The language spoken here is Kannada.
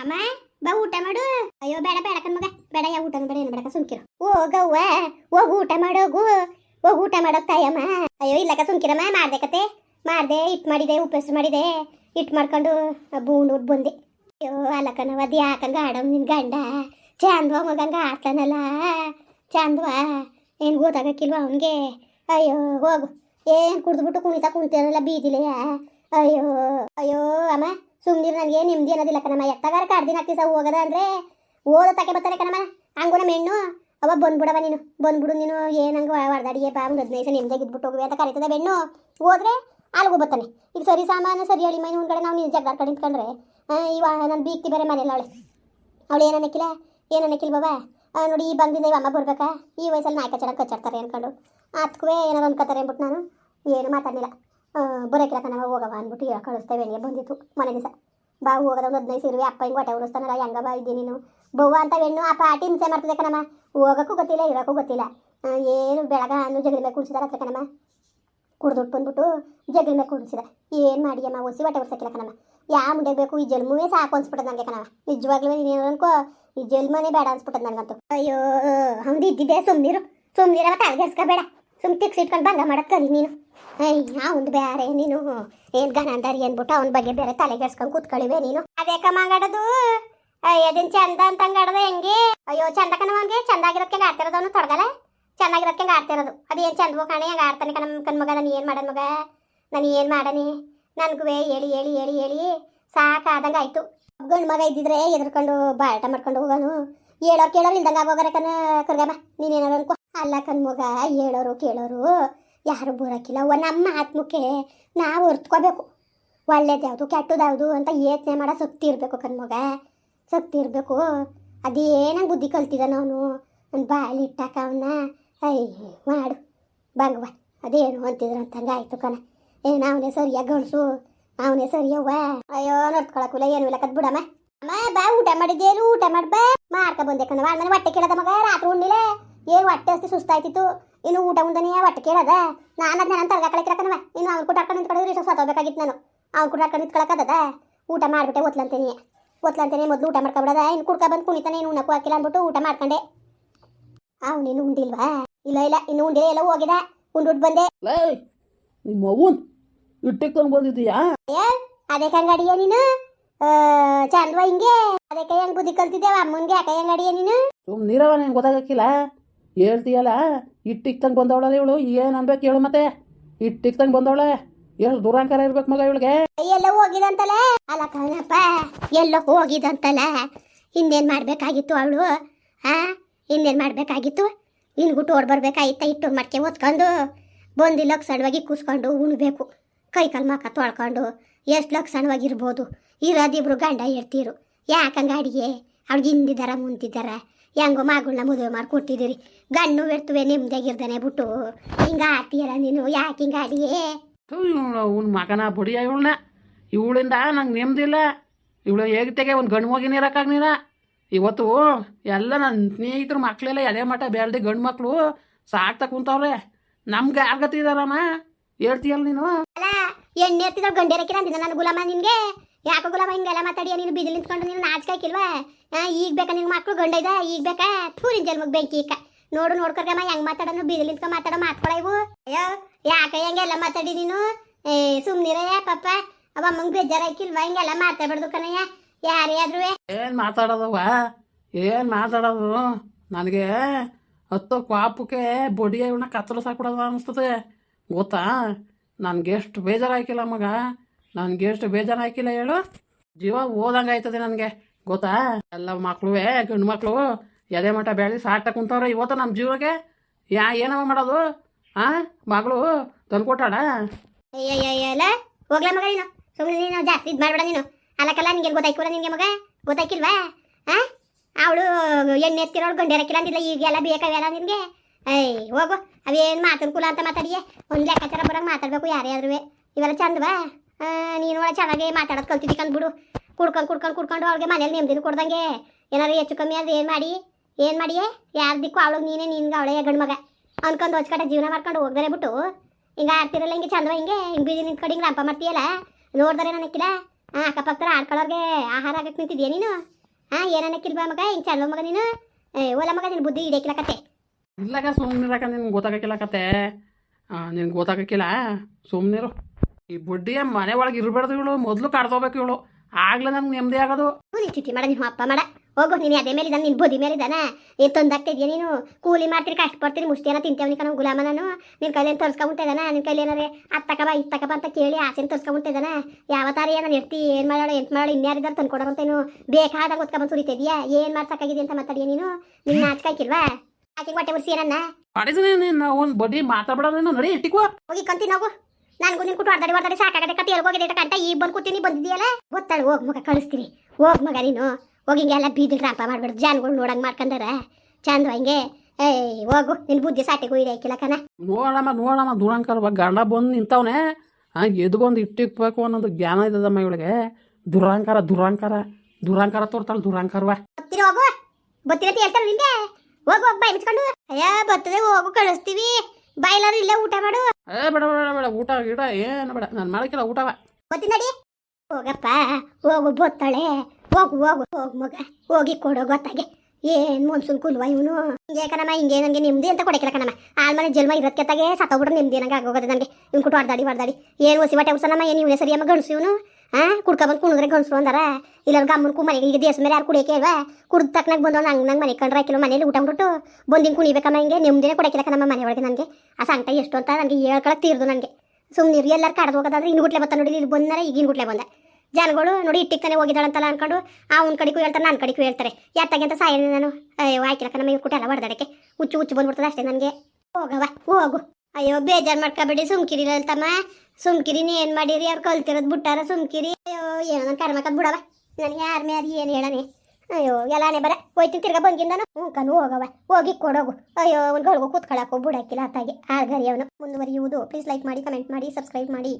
ಅಮ್ಮ, ಬಾ ಊಟ ಮಾಡು. ಅಯ್ಯೋ, ಬೇಡ ಬೇಡ ಮಗ. ಬೇಡ, ಯಾವ ಊಟ ಬೇಡ, ಏನು ಬೇಡಕ ಸುಮ್ಕಿರು. ಓ, ಗವ್ವ ಹೋಗು ಊಟ ಮಾಡೋಗು ಹೋಗು ಊಟ ಮಾಡೋಗ್ ತಾಯಮ್ಮ ಅಯ್ಯೋ ಇಲ್ಲಕ ಸುಮ್ಕಿರಮ್ಮ, ಮಾಡ್ದೆ ಕತೆ. ಮಾಡ್ದೆ ಇಟ್ ಮಾಡಿದೆ ಉಪ್ಪೆಸ್ರು ಮಾಡಿದೆ. ಇಟ್ ಮಾಡ್ಕೊಂಡು ಬೂಂಡ್ ಉಟ್ ಬಂದೆ. ಅಯ್ಯೋ ಅಲಕನ ಅದು ಯಾಕಂಗ ಆಡಮ್ ನಿನ್ ಗಂಡ? ಚಂದ್ವ ಮಗಂಗ ಆಡ್ತಾನಲ್ಲ? ಚಂದ್ವ, ಏನು ಗೊತ್ತಾಗಕ್ಕಿಲ್ವ ಅವನಿಗೆ? ಅಯ್ಯೋ, ಹೋಗು. ಏನು ಕುಡ್ದ್ಬಿಟ್ಟು ಕುಣಿತಾ ಕುಣಿತಾನಲ್ಲ ಬೀದಿಲೆಯ? ಅಯ್ಯೋ ಅಯ್ಯೋ, ಅಮ್ಮ. ಸುಮ್ನಿರು ನನಗೆ ನೆಮ್ಮದಿ ಅನ್ನೋದಿಲ್ಲ ಕಣಮ್ಮ. ಎತ್ತಗಾರ ಕಡ್ದಿನ ಆಗ್ತಿ ಸಹ ಹೋಗದ ಅಂದ್ರೆ ಓದೋ ತಕೆ ಬರ್ತಾರೆ ಕಣಮ್ಮ. ಹಂಗು ನಮ್ಮ ಹೆಣ್ಣು ಅವ ಬಂದ್ಬಿಡವ ನೀನು. ಬಂದ್ಬಿಡು ನೀನು ಏನಂಗ ಹೊಡೆದಾಡಿಗೆ ಬಾ ಒಂದು ಹದಿನೈದು ನಿಮ್ದಾಗ ಇದ್ಬಿಟ್ಟು ಹೋಗುವೆ ಅಂತ ಕರೀತದೆ ಬೆಣ್ಣು. ಹೋದ್ರೆ ಅಲ್ಗೂ ಬರ್ತಾನೆ ಈಗ ಸರಿ ಸಾಮಾನು ಸರಿ ಹೇಳಿ ಮೈ ಕಡೆ ನಾವು ನೀನು ಜಗಳ ಕಡೆ ನಿಂತ್ಕೊಂಡ್ರೆ ಇವ ನನ್ನ ಬೀಕ್ತಿ ಬೇರೆ ಮನೆಯಲ್ಲ ಅವಳೆ. ಅವಳು ಏನನ್ನಕ್ಕಿಲ್ಲ ಏನನ್ನಕ್ಕಿಲ್ಲ ಬಾಬಾ ಆ, ನೋಡಿ ಈ ಬಂದಿಂದ ಇವ ಅಮ್ಮ ಬರ್ಬೇಕಾ? ಈ ವಯಸ್ಸಲ್ಲಿ ನಾಯಕ ಚೆನ್ನಾಗಿ ಕಚ್ಚಾಡ್ತಾರೆ ಅನ್ಕೊಂಡು. ಹತ್ಕುವೆ ಏನಾರು ಅನ್ಕೋತಾರೆ ಅಂದ್ಬಿಟ್ಟು ನಾನು. ಏನು ಮಾತಾಡಲಿಲ್ಲ. ಬರೋಕಿಲ್ಲ ಕಣವ ಹೋಗವ ಅಂದ್ಬಿಟ್ಟು ಹೇಳಿ ಕಳಿಸ್ತೇವೆ ಬಂದಿತ್ತು ಮನೆ ದಿವಸ. ಬಾ ಹೋಗದ ಒಂದು ಹದಿನೈದು ಸಿರುವೆ ಅಪ್ಪ ಹಿಂಗೆ ಹೊಟ್ಟೆ ಉರಿಸ್ತಾನಲ್ಲ, ಹೆಂಗ ಬಾ ಇದ್ದೀನಿ ನೀನು? ಅಂತ ಹೆಣ್ಣು, ಆ ಪಾಟಿ ಹಿಂಸೆ ಮಾಡ್ತದೆ ಕಣಮ್ಮ. ಹೋಗೋಕ್ಕೂ ಗೊತ್ತಿಲ್ಲ, ಇರೋಕ್ಕೂ ಗೊತ್ತಿಲ್ಲ. ಏನು ಬೆಳಗ ಅನ್ನು ಜಗಲಿ ಮೇಲೆ ಕುಡಿಸಿದಾರ ಹತ್ರ ಕಣಮ್ಮ. ಕುಡ್ದುಟ್ಟು ಬಂದ್ಬಿಟ್ಟು ಜಗಲಿ ಮೇಲೆ ಕುಡಿಸಿದ ಏನು ಮಾಡಿ ಅಮ್ಮ ಒಸಿ ಹೊಟ್ಟೆ ಉರ್ಸಕ್ಕಿಲ್ಲ ಕಣಮ್ಮ. ಯಾ ಮುಂದೆ ಬೇಕು, ಈ ಜನ್ಮವೇ ಸಾಕು ಅನ್ಸ್ಬಿಟ್ಟದ ನನಗೆ ಕಣವ ನಿಜವಾಗ್ಲೂ ನೀನು ಅನ್ಕೋ, ಈ ಜನ್ಮನೇ ಬೇಡ ಅನ್ಸ್ಬಿಟ್ಟದ ನನಗಂತೂ ಅಯ್ಯೋ ಹಂಗೆ ಇದ್ದಿದ್ದೆ ಸುಮ್ಮನಿರು ಸುಮ್ಮನಿರವ ತಲೆಗೆಸ್ಕೋಬೇಡ ಸುಮ್ ಸಿಟ್ಕೊಂಡು ಬಂದ ಭಂಗ ಮಾಡಕ್ ಕಲಿ ನೀನು. ಅಯ್ಯ ಒಂದು ಬೇರೆ ನೀನು. ಏನ್ ಗಣ ಅಂದಾರಿ ಅಂದ್ಬಿಟ್ಟು ಅವನ ಬಗ್ಗೆ ಬೇರೆ ತಲೆಗೆಡ್ಸ್ಕೊಂಡು ಕೂತ್ಕೊಳ್ಳಿವೆ ನೀನು. ಅದೇಕ ಮಾಗಾಡೋದು ಅದನ್ ಚಂದ ಅಂತ ಹೆಂಗೆ? ಅಯ್ಯೋ, ಚಂದ ಕಣ ಅವನ್ಗೆ ಚಂದಾಗಿರೋದಕ್ಕೆ ಅವನು ತೊಡಗಲ್ಲ ಚೆನ್ನಾಗಿರೋದಕ್ಕೆ ಆಡ್ತಿರೋದು. ಅದು ಏನು ಚಂದವೋ ಕಣೆ, ಹಂಗ ಆಡ್ತಾನೆ ಕಣ ಕಣ್ ಮಗ. ನಾನು ಏನು ಮಾಡನ್ ಮಗ? ನಾನು ಏನು ಮಾಡನಿ? ನನ್ಗೂ ಹೇಳಿ ಹೇಳಿ ಹೇಳಿ ಹೇಳಿ. ಸಾಕಾದಂಗೆ ಆಯ್ತು. ಗಂಡು ಮಗ ಇದ್ದಿದ್ರೆ ಎದ್ರಕೊಂಡು ಬಾಟ ಮಾಡ್ಕೊಂಡು ಹೋಗೋನು. ಹೇಳೋರು ಕೇಳೋರು ಇಲ್ದಂಗೆ ಆಗೋಗಾರೆ ಕಣ ಕರ್ಗಮ್ಮ ನೀನೇನಾರು ಅನ್ಕೋ. ಅಲ್ಲ ಕಣ್ಮಗ ಹೇಳೋರು ಕೇಳೋರು ಯಾರು ಬರೋಕ್ಕಿಲ್ಲ ಒ ನಮ್ಮ ಆತ್ಮಕ್ಕೆ ನಾವು ಹೊರ್ತ್ಕೋಬೇಕು ಒಳ್ಳೇದು ಯಾವುದು ಕೆಟ್ಟದಾವುದು ಅಂತ ಯೋಚನೆ ಮಾಡೋ ಶಕ್ತಿ ಇರಬೇಕು ಕಣ್ಮಗ ಶಕ್ತಿ ಇರಬೇಕು. ಅದೇನಂಗೆ ಬುದ್ಧಿ ಕಲ್ತಿದ್ದಾನ ಅವನು. ನನ್ನ ಬಾಯಲ್ಲಿ ಇಟ್ಟಾಕ ಅವನ್ನ ಅಯ್ಯ, ಮಾಡು. ಬಂಗವ ಅದೇನು ಅಂತಿದ್ರು ಅಂತಂಗೆ ಆಯಿತು ಕಣ. ಏನು ಅವನೇ ಸರಿಯಾಗಿ ಗಣಸು ಅವನೇ ಸರಿಯವ್ವ. ಅಯ್ಯೋ ನೋಡ್ಕೊಳಕ್ಕೂಲ ಏನು ಇಲ್ಲ ಕದ್ ಬಿಡಮ್ಮ. ಅಮ್ಮ, ಬಾ, ಊಟ ಮಾಡಿದ್ದೇನು ಊಟ ಮಾಡಿ, ಬಾ. ಮಾಡ್ಕೊ ಬಂದೆ ಕಣ. ನನ್ನ ಹೊಟ್ಟೆ ಕೇಳದ ಮಗ, ರಾತ್ರಿ ಉಣ್ಣಿಲ್ಲ ಏನು ಹೊಟ್ಟೆ ಅಷ್ಟೇ ಸುಸ್ತಾಯ್ತಿತ್ತು ಇನ್ನು ಊಟ ಉಂದನೇ ಹೊಟ್ಟೆ ಕೇಳದ? ನಾನು ಅದನ್ನ ನಾನು ತರ್ಗಾಕಳಕ್ಕಿಲ್ಲ ಕಣವ ಇನ್ನು ಅವ್ನು ಕೂಡ ಹಾಕೊಂಡು ನಿಂತ್ಕೊಳ್ಳೋದು ಇಷ್ಟು ಸತ್ತೋಗ್ಬೇಕಾಗಿತ್ತು ನಾನು. ಅವ್ನು ಕೂಡ ಹಾಕೊಂಡು ನಿಂತ್ಕೊಳಕದ ಊಟ ಮಾಡ್ಬಿಟ್ಟೆ ಓದ್ಲಂತೇನೆ ಒತ್ಲಂತೇನೆ ಮೊದಲು ಊಟ ಮಾಡ್ಕೊಬಿಡದ? ಇನ್ನು ಕುಡ್ಕ ಬಂದು ಕುಣಿತಾನೆ ಇನ್ನು ಉಣ್ಣಕ್ಕೂ ಹಾಕಿಲ್ಲ ಅಂದ್ಬಿಟ್ಟು ಊಟ ಮಾಡ್ಕೊಂಡೆ. ಅವನೇನು ಉಂಡಿಲ್ವಾ? ಇಲ್ಲ ಇಲ್ಲ ಇನ್ನು ಉಂಡಿಲ್ಲ ಎಲ್ಲ ಹೋಗಿದ. ಉಂಡುಟ್ ಬಂದೆ. ನಿಮ್ಮ ಅವ್ವನ್ ಇಟ್ಟಿಕ್ಕೊಂಡು ಬಂದಿದ್ದೀಯಾ? ಅದೇ ಕಂಗಡಿಯ ನೀನು? ಆ, ಚಂದ್ವ ಹಿಂಗೆ? ಅದಕ್ಕೆ ಹೆಂಗ್ ಬುದ್ಧಿ ಕಲ್ತಿದ್ದೇವ? ಅಮ್ಮನ್ಗೆ ಹೆಂಗ್ ಹೆಂಗಡಿಯ ನೀನು? ಸುಮ್ ನೀರವ ನಿಂಗೆ ಗೊತ್ತಾಗಕ್ಕಿಲ್ಲ. ಹೇಳ್ತೀಯಲ್ಲ? ಇಟ್ಟಿಗೆ ತಂಗೆ ಬಂದವಳಲ್ಲ ಇವಳು? ಏನು ಅನ್ಬೇಕು ಹೇಳು ಮತ್ತೆ? ಇಟ್ಟಿಗೆ ತಂಗೆ ಬಂದವಳೆ? ಎಷ್ಟು ದುರಾಂಕಾರ ಇರ್ಬೇಕು ಮಗ ಇವಳಿಗೆ? ಎಲ್ಲ ಹೋಗಿದಂತಲೇ? ಅಲ್ಲ ಕಣಪ್ಪ, ಎಲ್ಲ ಹೋಗಿದಂತಲ್ಲ ಇನ್ನೇನ್ ಮಾಡ್ಬೇಕಾಗಿತ್ತು ಅವಳು? ಆ? ಇನ್ನೇನ್ ಮಾಡ್ಬೇಕಾಗಿತ್ತು? ಇನ್ಗುಟ್ಟು ಓಡ್ ಬರ್ಬೇಕಾಗಿತ್ತ? ಇಟ್ಟು ಮಡ್ಕೆ ಒತ್ಕೊಂಡು ಬಂದು ಲಕ್ಷಣವಾಗಿ ಕೂಸ್ಕೊಂಡು ಉಣ್ಬೇಕು. ಕೈ ಕಾಲು ಮಕ್ಕ ತೊಳ್ಕೊಂಡು ಎಷ್ಟು ಲಕ್ಷಣವಾಗಿರ್ಬೋದು ಇರೋದಿಬ್ರು ಗಂಡ ಇರ್ತೀರು ಯಾಕಂಗ ಅಡಿಗೆ? ಅವ್ಳಿಗೆ ಹಿಂದಿದಾರ, ಮುಂದಿದಾರ? ಹೆಂಗೋ ಮಗಳನ್ನ ಮದುವೆ ಮಾಡಿ ಕೊಟ್ಟಿದ್ದೀರಿ ಗಣ್ಣು ಇರ್ತವೆ ನೆಮ್ಮದಿಯಾಗಿರ್ದಾನೆ ಬಿಟ್ಟು. ಹಿಂಗ ಆಡ್ತೀಯಲ್ಲ ನೀನು ಯಾಕೆ ಹಿಂಗ ಆಡಿಯೇ ಇವಳು ಅವ್ನ ಮಗನ ಬಡಿಯ ಇವಳನ್ನ ಇವಳಿಂದ ನಂಗೆ ನೆಮ್ಮದಿಲ್ಲ ಇವಳು ಹೇಗಿತೆಗೆ ಒಂದು ಗಂಡು ಮಗಿನ ನೀರ ಇವತ್ತು ಎಲ್ಲ ನನ್ನ ಸ್ನೇಹಿತರು ಮಕ್ಕಳೆಲ್ಲ ಎದೆ ಮಠ ಬೇಲ್ದೆ ಗಂಡು ಮಕ್ಕಳು ಸಾಕ್ತಾ ಕುಂತವ್ರೆ. ನಮ್ಗೆ ಯಾರ್ಗತ್ತಿದಾರಮ್ಮ ಹೇಳ್ತೀಯಲ್ಲ ನೀನು? ಅಲ್ಲ ಎಣ್ಣೆ ಎರ್ತಿದ್ರು ಗಂಡೆ ನಾನು ಗುಲಾಮ ನಿನ್ಗೆ? ಯಾಕೋ ಹಿಂಗೆಲ್ಲ ಮಾತಾಡಿ ನೀನು ಬೀದಿ ನಿಂತ್ಕೊಂಡು ನೀನು ನಾಚಿಕಾಕಿಲ್ವಾ? ಈಗ ಬೇಕಾ ನಿನ್ನ ಮಕ್ಕಳು ಗಂಡೈದ ಈಗ ಬೇಕಾ? ಥೂರಿನ ಜನ್ಮಗ್ ಬೆಂಕಿ ಈಗ. ನೋಡು ನೋಡ್ಕೊರ್ಗಮ್ಮ ಹೆಂಗ್ ಮಾತಾಡೋನು ಬೀದಿ ನಿಂತ್ಕೊಂಡು ಮಾತಾಡೋ ಮಾತ್ಕೊಳ ಇವು. ಅಯ್ಯೋ, ಯಾಕೆ ಹೆಂಗೆಲ್ಲ ಮಾತಾಡಿ ನೀನು? ಏ, ಸುಮ್ನಿರಯ್ಯ, ಪಾಪ. ಅವ ಅಮ್ಮಂಗ್ ಬೇಜಾರಾಕಿಲ್ವಾ ಹಿಂಗೆಲ್ಲ ಮಾತಾಡ್ಬಾರ್ದು ಕಣಯ್ಯ. ಯಾರೇ ಆದ್ರೂ ಏನು ಮಾತಾಡೋದವ ಏನು ಮಾತಾಡೋದು? ನನಗೆ ಹತ್ತು ಕ್ವಾಪಕ್ಕೆ ಬೊಡಿಯ ಇವನ್ನ ಕತ್ತಲು ಸಾಕ್ಬಿಡೋದು ಅನಿಸ್ತದೆ ಗೊತ್ತಾ? ನನಗೆ ಎಷ್ಟು ಬೇಜಾರಾಯ್ಕಿಲ್ಲ ಮಗ. ನನಗೆ ಎಷ್ಟು ಹಾಕಿಲ್ಲ ಹೇಳು. ಜೀವ ಓದಂಗೆ ಆಯ್ತದೆ ನನಗೆ. ಗೊತ್ತಾ? ಎಲ್ಲ ಮಕ್ಳು ಗಂಡು ಮಕ್ಳು, ಎದೆ ಮಠ ಬೆಳೆ ಸಾಕ್ತಾ ಕುಂತವ್ರೆ ಇವತ್ತು ನಮ್ಮ ಜೀವಕ್ಕೆ. ಯಾ, ಏನವ ಮಾಡೋದು? ಆ, ಮಗಳು ತಂದು ಕೊಟ್ಟಾಡ ಹೋಗ್ಲ ಮಗ ನೀನು. ಸುಮ್ಮನೆ ನೀನು ಜಾಸ್ತಿ ಇದು ಮಾಡಬೇಡ ನೀನು. ಅಲ್ಲಕ್ಕಲ್ಲ ನಿಂಗೆ ಗೊತ್ತಾಯ್ಕಿಲ್ಲ ನಿನ್ಗೆ ಮಗ? ಗೊತ್ತಾಯ್ಕಿಲ್ವಾ? ಆ? ಅವಳು ಎಣ್ಣೆ ಎತ್ತಿರೋಳು ಗಂಡೆ ಹಾಕಿಲ್ಲ ಅಂದಿಲ್ಲ, ಈಗೆಲ್ಲ ಬೇಕಾವೆಲ್ಲ ನಿನಗೆ? ಐ ಹೋಗು. ಅವೇನು ಮಾತನುಕೂಲ ಅಂತ ಮಾತಾಡಿಯೇ? ಒಂದು ಲೆಕ್ಕಾಚಾರ ಬರೋಂಗೆ ಮಾತಾಡಬೇಕು ಯಾರೇ ಆದ್ರೂ ಇವೆಲ್ಲ ಚಂದವಾ? ನೀನು ಒಳ್ಳೆ ಚೆನ್ನಾಗಿ ಮಾತಾಡೋದು ಕಲ್ತಿದ್ದಿ ಬಿಡು. ಕುಡ್ಕೊಂಡು ಕುಡ್ಕೊಂಡು ಕುಡ್ಕೊಂಡು ಅವಳಿಗೆ ಮನೇಲಿ ನೆಮ್ಮದಿನ ಕೊಡ್ದಂಗೆ. ಏನಾರು ಹೆಚ್ಚು ಕಮ್ಮಿ ಆದ್ರೆ ಏನು ಮಾಡಿ? ಏನು ಮಾಡಿ ಯಾರು ದಿಕ್ಕು ಅವಳಿಗೆ ನೀನೇ ನಿನ್ಗೆ ಅವಳೇ ಗಂಡು ಮಗ. ಅನ್ಕೊಂಡು ಹೊಚ್ಕಡೆ ಜೀವನ ಮಾಡ್ಕೊಂಡು ಹೋಗ್ದಾರೆ ಬಿಟ್ಟು. ಹಿಂಗೆ ಆಡ್ತಿರಲ್ಲ ಹಿಂಗೆ ಚಂದವ ಹಿಂಗೆ ಹಿಂಗೆ ಬೀದಿ ನಿಂತ್ಕೊಂಡು ಹಿಂಗೆ ರಂಪ ಮಾಡ್ತೀಯಲ್ಲ? ನೋಡ್ದಾರೆ ನನಕ್ಕಿಲ್ಲ ಹಾಂ ಅಕ್ಕಪಕ್ಕದ ಆಡ್ಕೊಳ್ಳೋರ್ಗೆ ಆಹಾರ ಆಗಕ್ಕೆ ನಿಂತಿದ್ಯಾ ನೀನು? ಹಾ ಏನನ್ನಕ್ಕಿಲ್ವಾ ಮಗ ಹಿಂಗೆ ಚಲೋ ಮಗ ನೀನು? ಓಲ ಮಗ ನಿನ್ನ ಬುದ್ಧಿ ಹಿಡಿಯಕ್ಕಿಲ್ಲ ಕತೆ ಇಲ್ಲಾಗ ಸುಮ್ಮನಿರಕ ನಿನ್ಗೆ ಗೊತ್ತಾಗಕ್ಕಿಲ್ಲ ಕತೆ ನಿನ್ಗೆ ಗೊತ್ತಾಗಕ್ಕಿಲ್ಲ. ಸುಮ್ಮನಿರು ಈ ಬುಡ್ಡಿಯ ಮನೆ ಒಳಗೆ ಇರಬಾರ್ದು ಇವಳು ಮೊದಲು ಹೋಗಬೇಕು ಇವಳು. ಆಗ್ಲೇ ನಮ್ಗೆ ನೆಮ್ಮದಿ ಆಗೋದು. ಕೂಲಿ ಸ್ಥಿತಿ ಮಾಡ ನಿಮ್ಮ ಅಪ್ಪ ಮಾಡ. ಹೋಗು ನೀನು ಅದೇ ಮೇಲೆ ಇದ್ದಾನೆ ನಿನ್ನ ಬುದ್ಧಿ ಮೇಲೆ ಇದ್ದಾನ ಏನು ತೊಂದಾಗ್ತಿದ್ಯ ನೀನು? ಕೂಲಿ ಮಾಡ್ತೀರಿ ಕಷ್ಟ ಪಡ್ತೀರಿ ಮುಷ್ಟಿಯನ್ನ ತಿಂತೇವನಿ ಕಣ ಗುಲಾಮ ನಾನು ನಿನ್ನ ಕೈಲಿ ಏನು ತರ್ಸ್ಕೊಂಬಿಡ್ತಾ ಇದ್ದಾನ ನಿನ್ನ ಕೈಲಿ ಏನಾರೆ ಅತ್ತಕಬ ಇತ್ತಕಬ ಅಂತ ಕೇಳಿ ಆಸೆನ ತರ್ಸ್ಕೊಂಬಿಡ್ತಾ ಇದ್ದಾನ? ಯಾವ ತಾರ ಏನೋ ಎತ್ತಿ ಏನು ಮಾಡೋಣ ಎಂತ ಮಾಡೋಣ ಇನ್ಯಾರಿದ್ದಾರೆ ಅಂತ ಏನು ಬೇಕಾದಾಗ ಒತ್ಕೊಂಬಂದು ಸುರಿತಿದ್ಯಾ? ಏನು ಮಾಡ್ಸಕ್ಕಾಗಿದೆ ಅಂತ ಮಾತಾಡಿಯ ನೀನು? ನಿನ್ನ ನಾಚ್ಕಾಕಿಲ್ವಾ ಆಕೆ ಹೊಟ್ಟೆ ಉರ್ಸಿ ಏನನ್ನ? ಮಾಡಿದ್ರೆ ಒಂದು ಬಡ್ಡಿ ಮಾತಾಡೋಣ ನಡಿ ಇಟ್ಟಿಕೋ. ಹೋಗಿ ಕಂತೀನಿ ಹೋಗು ನನಗೂ ನಿನ್ ಕುಟ್ಟು ಹೊಡೆದಾಡಿ ಹೊಡೆದಾಡಿ ಸಾಕಾಗದೆ ಕತೆ ಹೋಗಿದೆ ಕಂಟ ಈಗ ಬಂದು ಕೂತೀನಿ ಬಂದಿದೆಯಲ್ಲ? ಗೊತ್ತಾಳು ಹೋಗ್ ಮಗ ಕಳಿಸ್ತೀನಿ. ಹೋಗ್ ಮಗ ನೀನು. ಹೋಗಿ ಹಿಂಗೆಲ್ಲ ಬೀದಿಗೆ ರಾಪ ಮಾಡ್ಬಿಡ್ದು ಜಾನ್ಗಳು ನೋಡಂಗ್ ಮಾಡ್ಕೊಂಡಾರ ಚಂದ ಹಿಂಗೆ. ಏಯ್ ಹೋಗು. ನಿನ್ ಬುದ್ಧಿ ಸಾಟಿಗೂ ಇಡಕ್ಕಿಲ್ಲ ಕಿಲಕನ ನೋಡಮ್ಮ ನೋಡಮ್ಮ ದುರಂಕರ ಗಂಡ ಬಂದು ನಿಂತವನೆ. ಹಾಂ ಎದ್ಗೊಂದು ಇಟ್ಟಿಕ್ಬೇಕು ಅನ್ನೋದು ಜ್ಞಾನ ಇದ್ದದಮ್ಮ ಇವಳಿಗೆ. ದುರಂಕಾರ ದುರಂಕಾರ. ದುರಂಕಾರ ತೋರ್ತಾಳೆ ದುರಂಕರವ ಬತ್ತಿರ ಹೋಗು. ಬತ್ತೀರ ಅಂತ ಹೇಳ್ತಾರ ನಿಂಗೆ. ಹೋಗು ಹೋಗ್ ಬಾಯ್ ಮುಚ್ಕೊಂಡು. ಅಯ್ಯ ಬತ್ತದೆ ಹೋಗು ಕಳಿಸ್ತೀವಿ. ಬಾಯ್ಲಾರು ಇಲ್ಲೇ ಊಟ ಮಾಡು. ಏ, ಬೇಡ ಬೇಡ ಬೇಡ ಊಟ ಗೀಟ ಏನು ಬೇಡ. ನಾನು ಮಾಡಕ್ಕಿಲ್ಲ ಊಟವ ಗೊತ್ತಿ ನಡಿ. ಹೋಗಪ್ಪ, ಹೋಗು ಬೋತಾಳೆ ಹೋಗು ಹೋಗು, ಹೋಗ ಮಗ. ಹೋಗಿ ಕೊಡೋ ಗೊತ್ತಾಗೆ. ಏನ್ ಮನ್ಸೂನ್ ಕುಲ್ವ ಇವನು? ಹಿಂಗೆ ಕಣಮ್ಮ, ಹಿಂಗೆ ನನಗೆ ನೆಮ್ಮದಿ ಅಂತ ಕೊಡಕಿಲ್ಲ ಕಣಮ್ಮ. ಆಳ್ಮನೆ ಜಲ್ಮ ಇರತ್ಕೆತ್ತಾಗೆ ಸತ್ತೋಗ್ಬಿಟ್ರೆ ನೆಮ್ಮದಿ ನಂಗೆ ಆಗೋಗದೆ ನನಗೆ ಇವ್ನು ಕುಟ್ಟು ಆಡ್ದಾಡಿ ಹೊಡ್ದಾಡಿ ಏನು ಹೊಸಿ ಹೊಟ್ಟೆ ಉಸನಮ್ಮ ಏನು ಇವನೇ ಸರಿ ಅಮ್ಮ ಗಣಸು ಇವನು? ಹಾ ಕುಡ್ಕೊಬಂದು ಕುಣಿದ್ರೆ ಗಂಡಸರು ಅಂದಾರ? ಇಲ್ಲ ಗಮ್ಮನ್ ಕು ಮನೆಗೆ ಈಗ ದೇಶ ಮೇಲೆ ಯಾರು ಕುಡಿಯಕ್ಕೆ ಅಲ್ವಾ ಕುಡ್ದು ತಕ್ಕನಾಗ ಬಂದವ ನಂಗೆ ನಂಗೆ ಮನೆ ಕಂಡ್ರೆ ಹಾಕಿಲ್ಲ ಮನೇಲಿ ಊಟ ಬಿಟ್ಟು ಬಂದಿನ ಕುಣಿಬೇಕಮ್ಮ ಹಿಂಗೆ. ನೆಮ್ಮದಿನೇ ಕೊಡಕಿಲ್ಲ ನಮ್ಮ ಮನೆ ಒಳಗೆ ನನಗೆ ಆ ಸಂಕಟ ಎಷ್ಟು ಅಂತ ನನಗೆ ಹೇಳ್ಕೊಳಕ್ಕೆ ತೀರ್ದು ನನಗೆ ಸುಮ್ಮನೆ ಎಲ್ಲರೂ ಕಡ್ದು ಹೋಗೋದಾದ್ರೆ ಇನ್ನು ಗುಟ್ಲೆ ಬತ್ತ ನೋಡಿ ಇಲ್ಲಿ ಬಂದರೆ ಈಗಿನ ಗುಟ್ಲೆ ಬಂದ. ಜನಗಳು ನೋಡಿ ಇಟ್ಟಿಗೆ ತಾನೇ ಹೋಗಿದ್ದಾಳಂತಲ್ಲ ಅನ್ಕೊಂಡು ಅವ್ನ ಕಡೆಗೂ ಹೇಳ್ತಾರೆ ನನ್ನ ಕಡೆಗೂ ಹೇಳ್ತಾರೆ. ಯಾತಾಗೆ ಅಂತ ಸಾಯ ನಾನು. ಅಯ್ಯೋ, ಆಯ್ಕಿಲ್ಲ ನಮ್ಮ ಇವ್ರು ಕುಟೆಲ್ಲ ಹೊಡೆದಾಡಕ್ಕೆ. ಹುಚ್ಚು ಹುಚ್ಚು ಬಂದ್ಬಿಡ್ತದೆ ಅಷ್ಟೇ ನನಗೆ ಹೋಗವ ಹೋಗು. ಅಯ್ಯೋ, ಬೇಜಾರು ಮಾಡ್ಕೊಬೇಡಿ, ಸುಮ್ಕಿರಿ ಅಲ್ತಮ್ಮ ಸುಮ್ಕಿರಿ, ನೀ ಏನ್ ಮಾಡಿರಿ? ಅವ್ರು ಕಲ್ತಿರೋದು ಬಿಟ್ಟಾರ ಸುಮ್ಕಿರಿ. ಅಯ್ಯೋ, ಏನೋ ಕರ್ಮಕದ್ ಬಿಡವ ನನಗೆ ಯಾರ ಮೇಲೆ ಏನು ಹೇಳನೆ? ಅಯ್ಯೋ ಎಲ್ಲಾನೇ ಬರ. ಹೋಯ್ತೀನಿ ತಿರ್ಗಾ ಬಂಗಿಂದನು ಹ್ಞೂ ಕನು ಹೋಗವ ಹೋಗಿ ಕೊಡೋಗು. ಅಯ್ಯೋ, ಒಂದು ಗಳಿಗೂ ಕೂತ್ಕೊಳ್ಳೋಕ್ಕೋ ಬಿಡಕ್ಕಿಲ್ಲ ಅತ್ತಾಗೆ ಆಳ್ಗರಿ ಅವನು ಮುಂದುವರಿಯುವುದು. ಪ್ಲೀಸ್ ಲೈಕ್ ಮಾಡಿ ಕಮೆಂಟ್ ಮಾಡಿ ಸಬ್ಸ್ಕ್ರೈಬ್ ಮಾಡಿ.